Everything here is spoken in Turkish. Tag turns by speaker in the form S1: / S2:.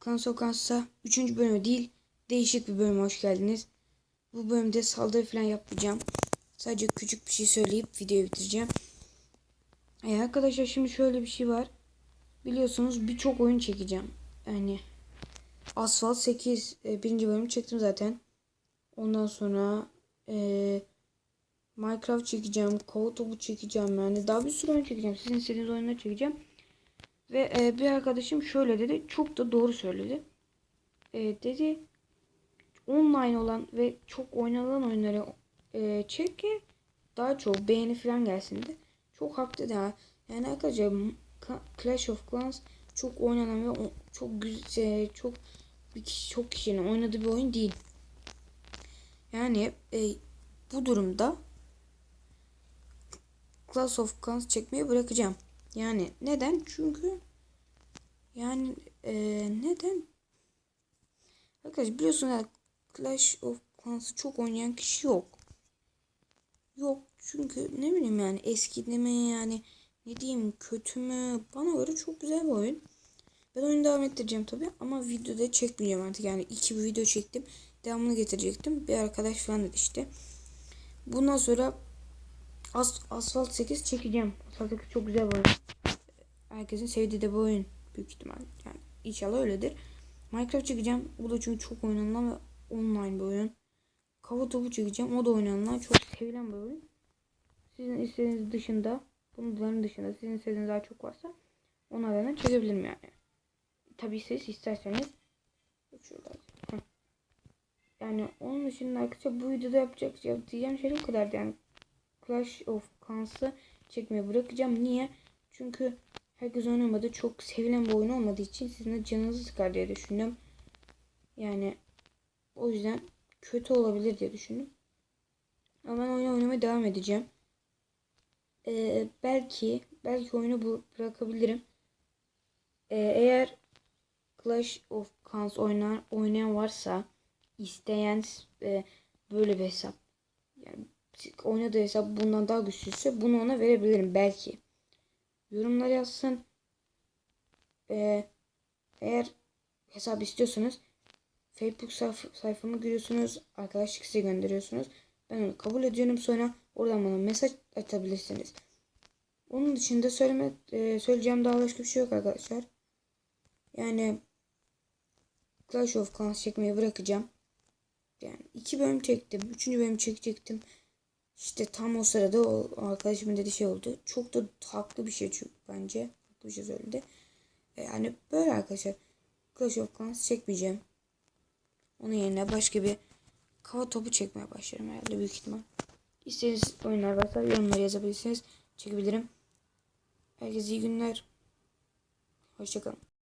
S1: Kansokans'a 3. bölümü değil değişik bir bölüme hoş geldiniz. Bu bölümde saldırı falan yapmayacağım. Sadece küçük bir şey söyleyip videoyu bitireceğim. E arkadaşlar şimdi şöyle bir şey var. Biliyorsunuz birçok oyun çekeceğim. Yani Asphalt 8 e, birinci bölümü çektim zaten. Ondan sonra e, Minecraft çekeceğim. Kova topu çekeceğim yani. Daha bir sürü oyun çekeceğim. Sizin istediğiniz oyunları çekeceğim. Ve e, bir arkadaşım şöyle dedi. Çok da doğru söyledi. E, dedi online olan ve çok oynanan oyunları e, çek ki daha çok beğeni falan gelsin de. Çok haklı da. Yani arkadaşlar Ka- Clash of Clans çok oynanan ve çok güzel çok bir kişi, çok kişinin oynadığı bir oyun değil. Yani e, bu durumda Clash of Clans çekmeyi bırakacağım. Yani neden? Çünkü yani e, neden? Arkadaşlar biliyorsunuz Clash of Clans'ı çok oynayan kişi yok. Yok çünkü ne bileyim yani eski mi yani ne diyeyim kötü mü bana göre çok güzel bir oyun. Ben oyunu devam ettireceğim tabi ama videoda çekmeyeceğim artık yani iki bir video çektim devamını getirecektim bir arkadaş falan dedi işte. Bundan sonra As Asphalt 8 çekeceğim. Asphalt 8 çok güzel bir oyun. Herkesin sevdiği de bir oyun büyük ihtimal. Yani inşallah öyledir. Minecraft çekeceğim. Bu da çünkü çok oynanılan ve online bir oyun. Kava topu çekeceğim. O da oynanılan çok sevilen bir oyun. Sizin istediğiniz dışında, bunların dışında sizin istediğiniz daha çok varsa onlardan çekebilirim yani. Tabii siz isterseniz. Yani onun dışında arkadaşlar bu videoda yapacak diyeceğim şey bu kadar yani. Clash of Clans'ı çekmeyi bırakacağım. Niye? Çünkü herkes oynamadı. Çok sevilen bir oyun olmadığı için sizin de canınızı sıkar diye düşündüm. Yani o yüzden kötü olabilir diye düşündüm. Ama ben oyunu oynamaya devam edeceğim. Ee, belki belki oyunu bırakabilirim. Ee, eğer Clash of Clans oynar, oynayan varsa isteyen e, böyle bir hesap yani oynadığı hesap bundan daha güçlüyse bunu ona verebilirim belki. Yorumlar yazsın. Ee, eğer hesap istiyorsanız Facebook sayf sayfamı görüyorsunuz. Arkadaşlık size gönderiyorsunuz. Ben onu kabul ediyorum sonra oradan bana mesaj atabilirsiniz. Onun dışında söyleme, e, söyleyeceğim daha başka bir şey yok arkadaşlar. Yani Clash of Clans çekmeyi bırakacağım. Yani iki bölüm çektim. Üçüncü bölüm çekecektim. İşte tam o sırada o arkadaşımın dediği şey oldu. Çok da haklı bir şey çünkü bence. Haklı bir şey söyledi. E, Yani böyle arkadaşlar. Clash of Clans çekmeyeceğim. Onun yerine başka bir kava topu çekmeye başlarım herhalde büyük ihtimal. İstediğiniz oyunlar varsa yorumlara yazabilirsiniz. Çekebilirim. Herkese iyi günler. Hoşçakalın.